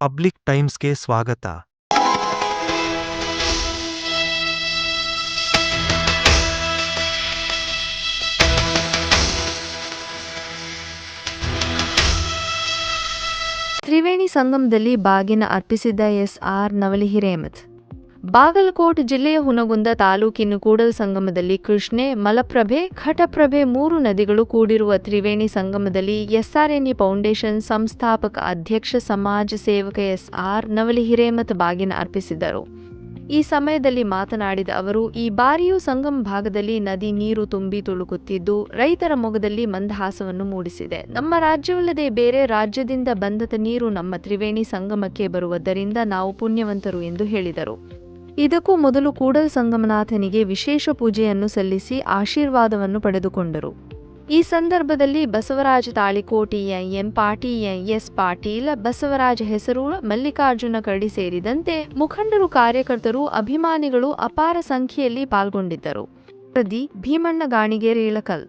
Public ಟೈಮ್ಸ್ಗೆ ಸ್ವಾಗತ. ತ್ರಿವೇಣಿ ಸಂಗಮದಲ್ಲಿ ಬಾಗಿನ ಅರ್ಪಿಸಿದ್ದ ಎಸ್ ಆರ್ ನವಲಿ ಹಿರೇಮಠ್. ಬಾಗಲಕೋಟ್ ಜಿಲ್ಲೆಯ ಹುನಗುಂದ ತಾಲೂಕಿನ ಕೂಡಲ್ ಸಂಗಮದಲ್ಲಿ ಕೃಷ್ಣೆ, ಮಲಪ್ರಭೆ, ಘಟಪ್ರಭೆ ಮೂರು ನದಿಗಳು ಕೂಡಿರುವ ತ್ರಿವೇಣಿ ಸಂಗಮದಲ್ಲಿ ಎಸ್ಆರ್ಎನ್ಇ ಫೌಂಡೇಶನ್ ಸಂಸ್ಥಾಪಕ ಅಧ್ಯಕ್ಷ ಸಮಾಜ ಸೇವಕ ಎಸ್ಆರ್ ನವಲಿ ಹಿರೇಮತ್ ಬಾಗಿನ ಅರ್ಪಿಸಿದರು ಈ ಸಮಯದಲ್ಲಿ ಮಾತನಾಡಿದ ಅವರು, ಈ ಬಾರಿಯೂ ಸಂಗಮ ಭಾಗದಲ್ಲಿ ನದಿ ನೀರು ತುಂಬಿ ತುಳುಕುತ್ತಿದ್ದು, ರೈತರ ಮೊಗದಲ್ಲಿ ಮಂದಹಾಸವನ್ನು ಮೂಡಿಸಿದೆ. ನಮ್ಮ ರಾಜ್ಯವಲ್ಲದೆ ಬೇರೆ ರಾಜ್ಯದಿಂದ ಬಂದದ ನೀರು ನಮ್ಮ ತ್ರಿವೇಣಿ ಸಂಗಮಕ್ಕೆ ಬರುವುದರಿಂದ ನಾವು ಪುಣ್ಯವಂತರು ಎಂದು ಹೇಳಿದರು. ಇದಕ್ಕೂ ಮೊದಲು ಕೂಡಲ ಸಂಗಮನಾಥನಿಗೆ ವಿಶೇಷ ಪೂಜೆಯನ್ನು ಸಲ್ಲಿಸಿ ಆಶೀರ್ವಾದವನ್ನು ಪಡೆದುಕೊಂಡರು. ಈ ಸಂದರ್ಭದಲ್ಲಿ ಬಸವರಾಜ ತಾಳಿಕೋಟಿಯ ಎಂ ಪಾಟೀಯ ಎಸ್ ಪಾಟೀಲ, ಬಸವರಾಜ ಹೆಸರು ಮಲ್ಲಿಕಾರ್ಜುನ ಕರಡಿ ಸೇರಿದಂತೆ ಮುಖಂಡರು, ಕಾರ್ಯಕರ್ತರು, ಅಭಿಮಾನಿಗಳು ಅಪಾರ ಸಂಖ್ಯೆಯಲ್ಲಿ ಪಾಲ್ಗೊಂಡಿದ್ದರು. ಪ್ರದಿ ಭೀಮಣ್ಣ ಗಾಣಿಗೇರಿ ಇಳಕಲ್.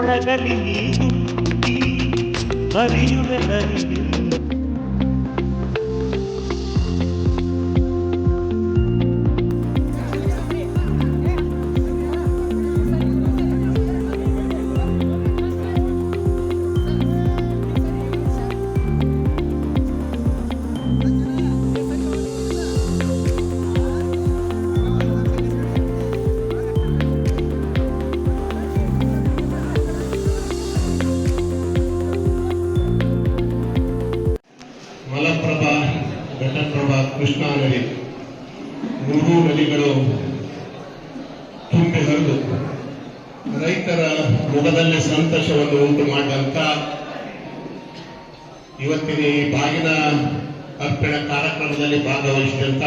ಹುಟ್ಟಿ ಹರಿಯುವೆ ಹರಿಯು ಮೂರೂ ನದಿಗಳು ತುಂಬಿ ಹರಿದು ರೈತರ ಮುಖದಲ್ಲಿ ಸಂತೋಷವನ್ನು ಉಂಟು ಮಾಡಿದಂತ ಇವತ್ತಿನ ಈ ಬಾಗಿನ ಅರ್ಪಣೆ ಕಾರ್ಯಕ್ರಮದಲ್ಲಿ ಭಾಗವಹಿಸಿದಂತ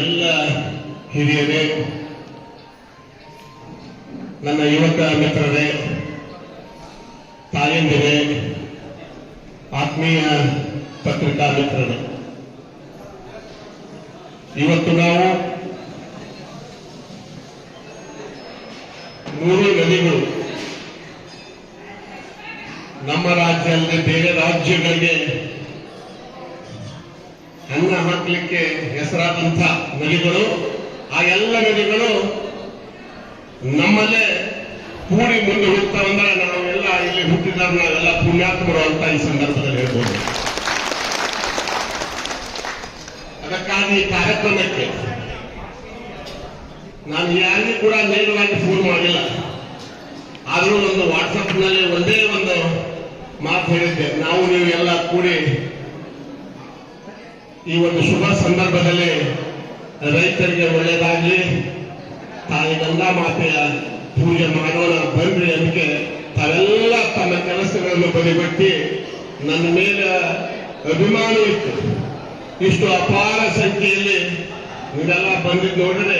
ಎಲ್ಲ ಹಿರಿಯರೇ, ನನ್ನ ಯುವಕ ಮಿತ್ರರೇ, ತಾಯಂದಿರೇ, ಆತ್ಮೀಯ ಪತ್ರಿಕಾ ಮಿತ್ರರು ಇವತ್ತು ನಾವು ಮೂರು ನದಿಗಳು ನಮ್ಮ ರಾಜ್ಯ ಅಲ್ಲದೆ ಬೇರೆ ರಾಜ್ಯಗಳಿಗೆ ಅನ್ನ ಹಾಕಲಿಕ್ಕೆ ಹೆಸರಾದಂಥ ನದಿಗಳು ಆ ಎಲ್ಲ ನದಿಗಳು ನಮ್ಮಲ್ಲೇ ಕೂಡಿ ಮುಂದೆ ಹೋಗ್ತಾ ಬಂದ್ರೆ ನಾವೆಲ್ಲ ಇಲ್ಲಿ ಹುಟ್ಟಿದಾಗ ನಾವೆಲ್ಲ ಪುಣ್ಯಾತ್ಮರು ಅಂತ ಈ ಸಂದರ್ಭದಲ್ಲಿ ಹೇಳ್ಬೋದು. ಅದಕ್ಕಾಗಿ ಈ ಕಾರ್ಯಕ್ರಮಕ್ಕೆ ನಾನು ಯಾರಿಗೂ ಕೂಡ ನೇರವಾಗಿ ಫೋನ್ ಮಾಡಿಲ್ಲ. ಆದರೂ ಒಂದು ವಾಟ್ಸಪ್ನಲ್ಲಿ ಒಂದೇ ಒಂದು ಮಾತು ಹೇಳಿದ್ದೆ. ನಾವು ನೀವು ಎಲ್ಲ ಕೂಡಿ ಈ ಒಂದು ಶುಭ ಸಂದರ್ಭದಲ್ಲಿ ರೈತರಿಗೆ ಒಳ್ಳೆಯದಾಗಲಿ, ತಾಯಿ ಗಂಗಾ ಮಾತೆಯ ಪೂಜೆ ಮಾಡೋಣ, ಬನ್ರಿ ಅದಕ್ಕೆ ತಾವೆಲ್ಲ ತಮ್ಮ ಕೆಲಸಗಳನ್ನು ಬದಿಗೊಟ್ಟಿ ನನ್ನ ಮೇಲೆ ಅಭಿಮಾನ ಇತ್ತು. ಇಷ್ಟು ಅಪಾರ ಸಂಖ್ಯೆಯಲ್ಲಿ ನೀವೆಲ್ಲ ಬಂದಿದ್ದು ನೋಡಿದ್ರೆ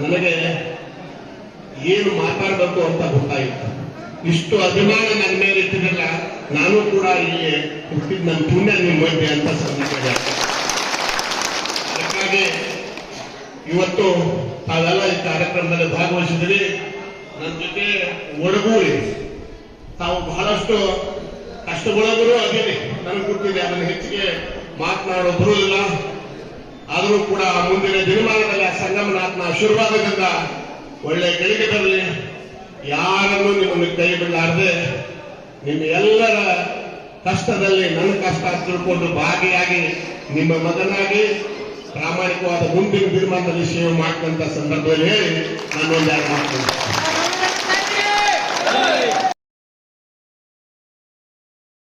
ನನಗೆ ಏನು ಮಾತಾಡಬೇಕು ಅಂತ ಗೊತ್ತಾಯಿತು. ಇಷ್ಟು ಅಭಿಮಾನ ನನ್ನ ಮೇಲೆ ಇಟ್ಟಿರಲ್ಲ ನಾನು ಕೂಡ ಇಲ್ಲಿ ಹುಟ್ಟಿದ ನನ್ನ ಪುಣ್ಯ ನಿಮ್ಮ ಮಧ್ಯೆ ಅಂತ ಸಂದರ್ಭ ಅದಕ್ಕಾಗಿ ಇವತ್ತು ತಾವೆಲ್ಲ ಈ ಕಾರ್ಯಕ್ರಮದಲ್ಲಿ ಭಾಗವಹಿಸಿದ್ರಿ ನನ್ನ ಜೊತೆ ಒಡಗೂಡಿ ತಾವು ಬಹಳಷ್ಟು ಕಷ್ಟಗೊಳಗೂ ಅದೇನೆ ನನಗೆ ಗೊತ್ತಿದೆ, ಅದನ್ನು ಹೆಚ್ಚಿಗೆ ಮಾತನಾಡೋ ಇಲ್ಲ ಆದರೂ ಕೂಡ ಮುಂದಿನ ದಿನಮಾನದಲ್ಲಿ ಆ ಸಂಗಮನಾಥನ ಆಶೀರ್ವಾದದಿಂದ ಒಳ್ಳೆ ಗಳಿಗೆ ಬರಲಿ ಯಾರನ್ನು ನಿಮ್ಮನ್ನು ಕೈ ಬಿಡಲಾರದೆ ನಿಮ್ಮ ಎಲ್ಲರ ಕಷ್ಟದಲ್ಲಿ ನನ್ನ ಕಷ್ಟ ತಿಳ್ಕೊಂಡು ಭಾಗಿಯಾಗಿ ನಿಮ್ಮ ಮಗನಾಗಿ ಪ್ರಾಮಾಣಿಕವಾದ ಮುಂದಿನ ದಿನಮಾನದಲ್ಲಿ ಸೇವೆ ಮಾಡ್ತಂತ ಸಂದರ್ಭದಲ್ಲಿ ಹೇಳಿ ನಾನು ಒಂದೆರಡು ಮಾತು